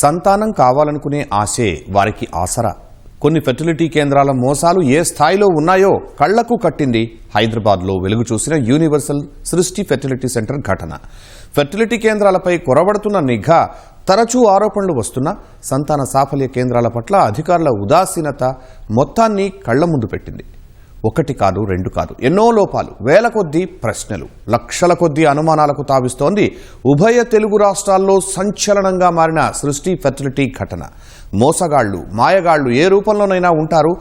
సంతానం కావాలనుకునే ఆశే వారికి ఆసరా. కొన్ని ఫెర్టిలిటీ కేంద్రాల మోసాలు ఏ స్థాయిలో ఉన్నాయో కళ్ళకు కట్టింది హైదరాబాద్లో వెలుగు చూసిన యూనివర్సల్ సృష్టి ఫెర్టిలిటీ సెంటర్ ఘటన. ఫెర్టిలిటీ కేంద్రాలపై కొరబడుతున్న నిఘా తరచూ ఆరోపణలు వస్తున్నా సంతాన సాఫల్య కేంద్రాల పట్ల అధికారుల ఉదాసీనత మొత్తాన్ని కళ్ళ ముందు పెట్టింది. ఒకటి కాదు రెండు కాదు ఎన్నో లోపాలు వేల కొద్దీ ప్రశ్నలు లక్షల కొద్దీ అనుమానాలకు తావిస్తోంది. ఉభయ తెలుగు రాష్ట్రాల్లో సంచలనంగా మారిన సృష్టి ఫెర్టిలిటీ ఘటన. మోసగాళ్ళు మాయగాళ్ళు ఏ రూపంలోనైనా ఉంటారు.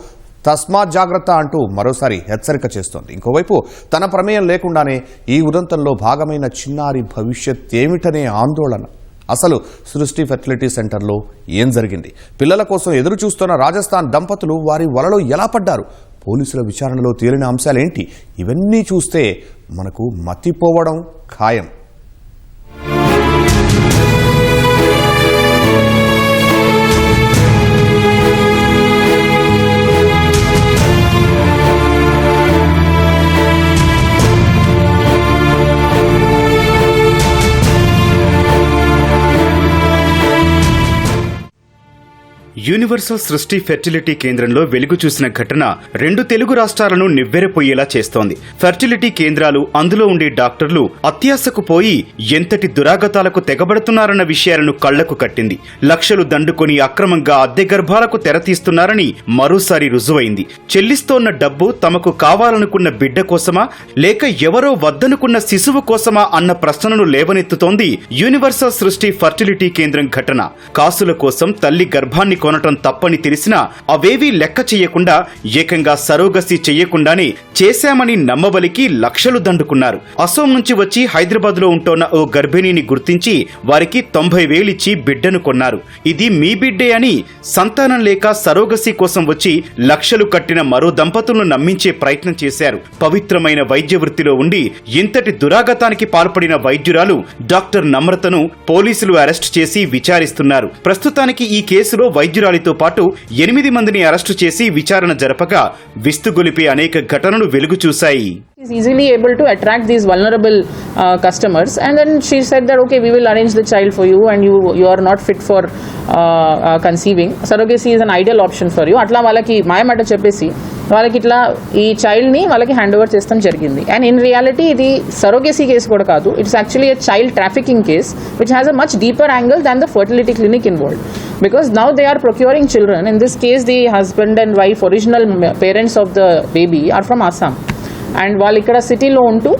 తస్మాత్ జాగ్రత్త అంటూ మరోసారి హెచ్చరిక చేస్తోంది. ఇంకోవైపు తన ప్రమేయం లేకుండానే ఈ ఉదంతంలో భాగమైన చిన్నారి భవిష్యత్ ఏమిటనే ఆందోళన. అసలు సృష్టి ఫెర్టిలిటీ సెంటర్లో ఏం జరిగింది? పిల్లల కోసం ఎదురు చూస్తున్న రాజస్థాన్ దంపతులు వారి వలలో ఎలా పడ్డారు? పోలీసుల విచారణలో తేలిన అంశాలేంటి? ఇవన్నీ చూస్తే మనకు మతిపోవడం ఖాయం. యూనివర్సల్ సృష్టి ఫెర్టిలిటీ కేంద్రంలో వెలుగు చూసిన ఘటన రెండు తెలుగు రాష్ట్రాలను నివ్వెరపోయేలా చేస్తోంది. ఫెర్టిలిటీ కేంద్రాలు అందులో ఉండే డాక్టర్లు అత్యాశకు పోయి ఎంతటి దురాగతాలకు తెగబడుతున్నారన్న విషయాలను కళ్ళకు కట్టింది. లక్షలు దండుకొని అక్రమంగా అద్దె గర్భాలకు తెరతీస్తున్నారని మరోసారి రుజువైంది. చెల్లిస్తోన్న డబ్బు తమకు కావాలనుకున్న బిడ్డ కోసమా లేక ఎవరో వద్దనుకున్న శిశువు కోసమా అన్న ప్రశ్నను లేవనెత్తుతోంది యూనివర్సల్ సృష్టి ఫర్టిలిటీ కేంద్రం ఘటన. కాసుల కోసం తల్లి గర్భాన్ని కొనటం తప్పని తెలిసినా అవేవీ లెక్క చేయకుండా ఏకంగా సరోగసి చెయ్యకుండానే చేశామని నమ్మబలికి లక్షలు దండుకున్నారు. అసోం నుంచి వచ్చి హైదరాబాద్లో ఉంటోన్న ఓ గర్భిణిని గుర్తించి వారికి తొంభై వేలిచ్చి బిడ్డను కొన్నారు. ఇది మీ బిడ్డే అని సంతానం లేక సరోగసి కోసం వచ్చి లక్షలు కట్టిన మరో దంపతులను నమ్మించే ప్రయత్నం చేశారు. పవిత్రమైన వైద్య వృత్తిలో ఉండి ఇంతటి దురాగతానికి పాల్పడిన వైద్యురాలు డాక్టర్ నమ్రతను పోలీసులు అరెస్ట్ చేసి విచారిస్తున్నారు. ప్రస్తుతానికి ఈ కేసులో వైద్యురాలితో పాటు ఎనిమిది మందిని అరెస్టు చేసి విచారణ జరపగా విస్తుగొలిపే అనేక ఘటనలు వెలుగు చూశాయి is easily able to attract these vulnerable uh, customers and then she said that okay we will arrange the child for you and you you are not fit for uh, uh, conceiving surrogacy is an ideal option for you అట్లా వాళ్ళకి మాయమాట చెప్పేసి వాళ్ళకి ఇట్లా ఈ చైల్డ్ని వాళ్ళకి hand over చేస్తాం జరిగింది. And in reality ఇది సరోగేసీ కేసు కూడా కాదు. It's actually a child trafficking case which has a much deeper angle than the fertility clinic involved because now they are procuring children in this case the husband and wife original parents of the baby are from Assam and వాళ్ళు ఇక్కడ సిటీలో ఉంటూ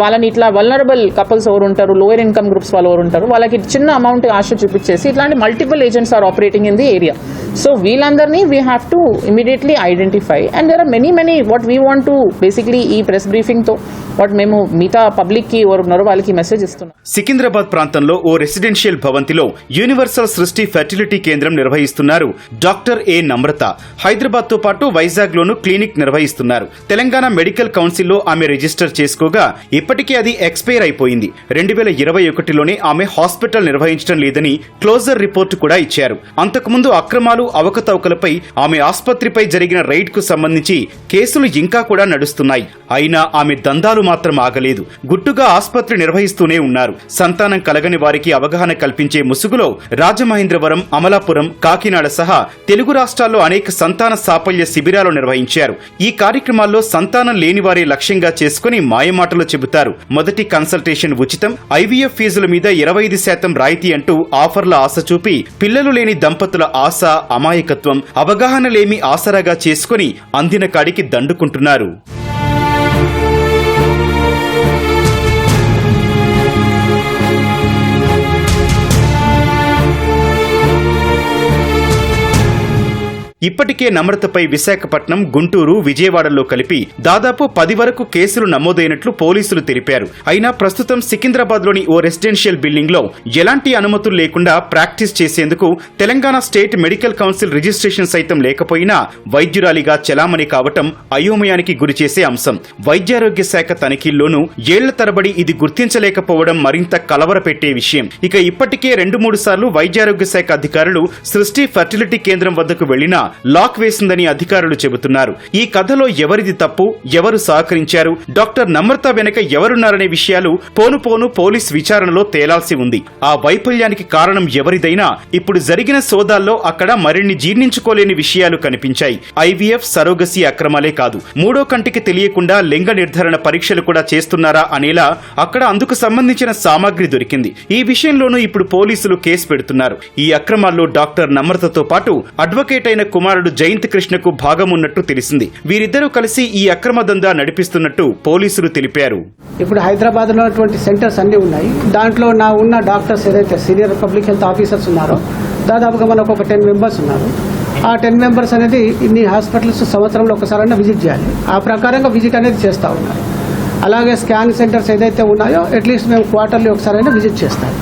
వాళ్ళని ఇట్లా vulnerable couples ఎవరు ఉంటారు lower income groups వాళ్ళు ఎవరు ఉంటారు వాళ్ళకి చిన్న అమౌంట్ ఆశ చూపించేసి ఇట్లాంటి multiple agents are operating in the area so వీళ్ళందరినీ we have to immediately identify and there are many many what we want to basically ఈ ప్రెస్ బ్రీఫింగ్తో వాట్ మేము మిగతా పబ్లిక్కి ఎవరు ఉన్నారో వాళ్ళకి మెసేజ్ ఇస్తున్నాం. సికింద్రాబాద్ ప్రాంతంలో ఓ రెసిడెన్షియల్ భవంతిలో యూనివర్సల్ సృష్టి ఫెర్టిలిటీ కేంద్రం నిర్వహిస్తున్నారు డాక్టర్ ఏ నమ్రత. హైదరాబాద్తో పాటు వైజాగ్ లోను క్లినిక్ నిర్వహిస్తున్నారు. తెలంగాణ మెడికల్ కౌన్సిల్లో ఆమె రిజిస్టర్ చేసి చేసుకోగా ఇప్పటికే అది ఎక్స్పైర్ అయిపోయింది. రెండు వేల ఇరవై ఒకటిలోనే ఆమె హాస్పిటల్ నిర్వహించడం లేదని క్లోజర్ రిపోర్టు కూడా ఇచ్చారు. అంతకుముందు అక్రమాలు అవకతవకలపై ఆమె ఆసుపత్రిపై జరిగిన రైడ్కు సంబంధించి కేసులు ఇంకా కూడా నడుస్తున్నాయి. అయినా ఆమె దందాలు మాత్రం ఆగలేదు. గుట్టుగా ఆసుపత్రి నిర్వహిస్తూనే ఉన్నారు. సంతానం కలగని వారికి అవగాహన కల్పించే ముసుగులో రాజమహేంద్రవరం అమలాపురం కాకినాడ సహా తెలుగు రాష్ట్రాల్లో అనేక సంతాన సాఫల్య శిబిరాలు నిర్వహించారు. ఈ కార్యక్రమాల్లో సంతానం లేని వారే లక్ష్యంగా చేసుకుని మాయమాటలు చెబుతారు. మొదటి కన్సల్టేషన్ ఉచితం. ఐవీఎఫ్ ఫీజుల మీద ఇరవై ఐదు శాతం రాయితీ అంటూ ఆఫర్ల ఆశ చూపి పిల్లలు లేని దంపతుల ఆశ అమాయకత్వం అవగాహన లేమి ఆసరాగా చేసుకుని అందిన కాడికి దండుకుంటున్నారు. ఇప్పటికే నమ్రతపై విశాఖపట్నం గుంటూరు విజయవాడలో కలిపి దాదాపు పది వరకు కేసులు నమోదైనట్లు పోలీసులు తెలిపారు. అయినా ప్రస్తుతం సికింద్రాబాద్లోని ఓ రెసిడెన్షియల్ బిల్డింగ్లో ఎలాంటి అనుమతులు లేకుండా ప్రాక్టీస్ చేసేందుకు Telangana state medical council registration సైతం లేకపోయినా వైద్యురాలిగా చెలామణి కావటం అయోమయానికి గురిచేసే అంశం. వైద్యారోగ్య శాఖ తనిఖీల్లోనూ ఏళ్ళ తరబడి ఇది గుర్తించలేకపోవడం మరింత కలవరపెట్టే విషయం. ఇక ఇప్పటికే రెండు మూడు సార్లు వైద్యారోగ్య శాఖ అధికారులు సృష్టి ఫర్టిలిటీ కేంద్రం వద్దకు వెళ్ళినా లాక్ వేసిందని అధికారులు చెబుతున్నారు. ఈ కథలో ఎవరిది తప్పు ఎవరు సహకరించారు డాక్టర్ నమ్రత వెనక ఎవరున్నారనే విషయాలు పోను పోను పోలీస్ విచారణలో తేలాల్సి ఉంది. ఆ వైఫల్యానికి కారణం ఎవరిదైనా ఇప్పుడు జరిగిన సోదాల్లో అక్కడ మరిన్ని జీర్ణించుకోలేని విషయాలు కనిపించాయి. ఐవీఎఫ్ సరోగసి అక్రమాలే కాదు. మూడో కంటికి తెలియకుండా లింగ నిర్ధారణ పరీక్షలు కూడా చేస్తున్నారా అనేలా అక్కడ అందుకు సంబంధించిన సామాగ్రి దొరికింది. ఈ విషయంలోనూ ఇప్పుడు పోలీసులు కేసు పెడుతున్నారు. ఈ అక్రమాల్లో డాక్టర్ నమ్రతతో పాటు అడ్వకేట్ అయిన కుమారుడు జయంత్ కృష్ణకు భాగం ఉన్నట్టు తెలిసింది. వీరిద్దరూ కలిసి ఈ అక్రమ దందా నడిపిస్తున్నట్టు పోలీసులు తెలిపారు. ఇప్పుడు హైదరాబాద్లో లో సెంటర్స్ అన్నీ ఉన్నాయి. దాంట్లో నా ఉన్న డాక్టర్స్ ఏదైతే సీనియర్ పబ్లిక్ హెల్త్ ఆఫీసర్స్ ఉన్నారో దాదాపుగా మనకు ఒక టెన్ మెంబర్స్ ఉన్నారు. ఆ టెన్ మెంబర్స్ అనేది ఇన్ని హాస్పిటల్స్ సంవత్సరంలో ఒకసారైనా విజిట్ చేయాలి. ఆ ప్రకారంగా విజిట్ అనేది చేస్తూ ఉన్నారు. అలాగే స్కాన్ సెంటర్స్ ఏదైతే ఉన్నాయో అట్లీస్ట్ మేము క్వార్టర్లీ ఒకసారైనా విజిట్ చేస్తాం.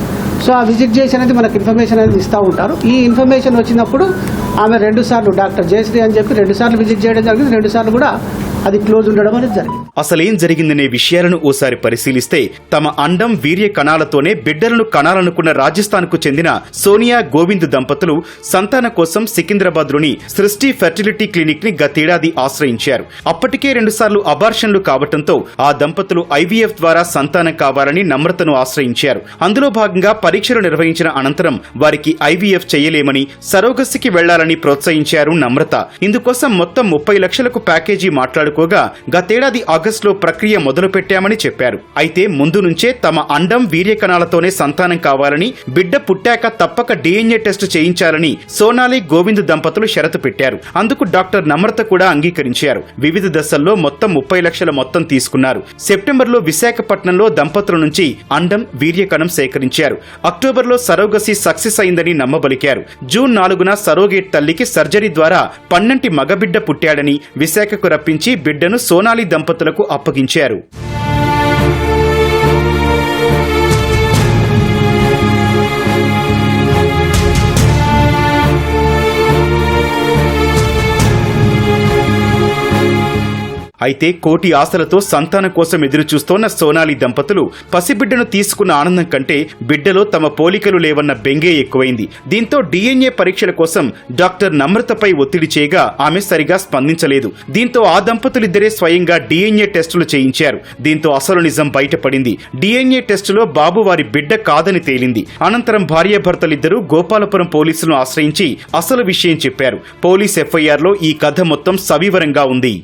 సో ఆ విజిట్ చేసి అనేది మనకు ఇన్ఫర్మేషన్ అనేది ఇస్తూ ఉంటారు. ఈ ఇన్ఫర్మేషన్ వచ్చినప్పుడు ఆమె రెండు సార్లు డాక్టర్ జయశ్రీ అని చెప్పి రెండు సార్లు విజిట్ చేయడం జరిగింది. రెండు సార్లు కూడా అది క్లోజ్ ఉండడం అనేది జరిగింది. అసలేం జరిగిందనే విషయాలను ఓసారి పరిశీలిస్తే తమ అండం వీర్య కణాలతోనే బిడ్డలను కణాలనుకున్న రాజస్థాన్కు చెందిన సోనియా గోవింద్ దంపతులు సంతాన కోసం సికింద్రాబాద్లోని సృష్టి ఫెర్టిలిటీ క్లినిక్ని గతేడాది ఆశ్రయించారు. అప్పటికే రెండుసార్లు అబార్షన్లు కావటంతో ఆ దంపతులు ఐవీఎఫ్ ద్వారా సంతానం కావాలని నమ్రతను ఆశ్రయించారు. అందులో భాగంగా పరీక్షలు నిర్వహించిన అనంతరం వారికి ఐవీఎఫ్ చేయలేమని సరోగసికి వెళ్ళాలని ప్రోత్సహించారు నమ్రత. ఇందుకోసం మొత్తం ముప్పై లక్షలకు ప్యాకేజీ మాట్లాడు మాట్లాడుకోగా గతేడాది ఆగస్టులో ప్రక్రియ మొదలుపెట్టామని చెప్పారు. అయితే ముందు నుంచే తమ అండం వీర్యకణాలతోనే సంతానం కావాలని బిడ్డ పుట్టాక తప్పక డిఎన్ఏ టెస్టు చేయించాలని సోనాలి గోవింద్ దంపతులు షరతు పెట్టారు. అందుకు డాక్టర్ నమ్రత కూడా అంగీకరించారు. వివిధ దశల్లో మొత్తం ముప్పై లక్షల మొత్తం తీసుకున్నారు. సెప్టెంబర్లో విశాఖపట్నంలో దంపతుల నుంచి అండం వీర్యకణం సేకరించారు. అక్టోబర్లో సరోగసి సక్సెస్ అయిందని నమ్మబలికారు. జూన్ నాలుగున సరోగేట్ తల్లికి సర్జరీ ద్వారా పన్నెంటి మగబిడ్డ పుట్టాడని విశాఖకు రప్పించి బిడ్డను సోనాలి దంపతులకు అప్పగించారు. అయితే కోటి ఆశలతో సంతానం కోసం ఎదురుచూస్తోన్న సోనాలి దంపతులు పసిబిడ్డను తీసుకున్న ఆనందం కంటే బిడ్డలో తమ పోలికలు లేవన్న బెంగే ఎక్కువైంది. దీంతో డిఎన్ఏ పరీక్షల కోసం డాక్టర్ నమ్రతపై ఒత్తిడి చేయగా ఆమె సరిగా స్పందించలేదు. దీంతో ఆ దంపతులిద్దరే స్వయంగా డిఎన్ఏ టెస్టులు చేయించారు. దీంతో అసలు నిజం బయటపడింది. డిఎన్ఏ టెస్టులో బాబు వారి బిడ్డ కాదని తేలింది. అనంతరం భార్యాభర్తలిద్దరూ గోపాలపురం పోలీసులను ఆశ్రయించి అసలు విషయం చెప్పారు. పోలీస్ ఎఫ్ఐఆర్లో ఈ కథ మొత్తం సవివరంగా ఉంది.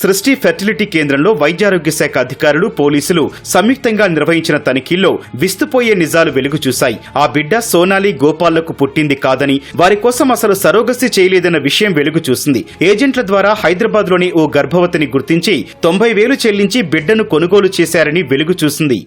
సృష్టి ఫెర్టిలిటీ కేంద్రంలో వైద్యారోగ్య శాఖ అధికారులు పోలీసులు సంయుక్తంగా నిర్వహించిన తనిఖీల్లో విస్తుపోయే నిజాలు వెలుగు చూశాయి. ఆ బిడ్డ సోనాలి గోపాల్లకు పుట్టింది కాదని వారి కోసం అసలు సరోగసి చేయలేదన్న విషయం వెలుగు చూసింది. ఏజెంట్ల ద్వారా హైదరాబాద్లోని ఓ గర్భవతిని గుర్తించి తొంభై వేలు చెల్లించి బిడ్డను కొనుగోలు చేశారని వెలుగు చూసింది.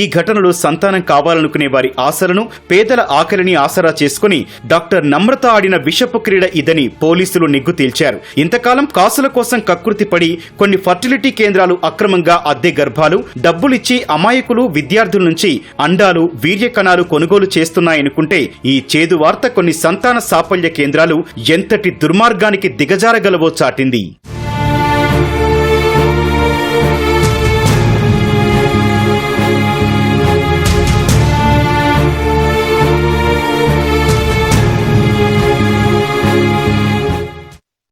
ఈ ఘటనలో సంతానం కావాలనుకునే వారి ఆశలను పేదల ఆకలిని ఆసరా చేసుకుని డాక్టర్ నమ్రత ఆడిన విషపు క్రీడ ఇదని పోలీసులు నిగ్గు తేల్చారు. ఇంతకాలం కాసుల కోసం కక్కుర్తి పడి కొన్ని ఫర్టిలిటీ కేంద్రాలు అక్రమంగా అద్దె గర్భాలు డబ్బులిచ్చి అమాయకులు విద్యార్థుల నుంచి అండాలు వీర్య కణాలు కొనుగోలు చేస్తున్నాయనుకుంటే ఈ చేదు వార్త కొన్ని సంతాన సాఫల్య కేంద్రాలు ఎంతటి దుర్మార్గానికి దిగజారగలవో చాటింది.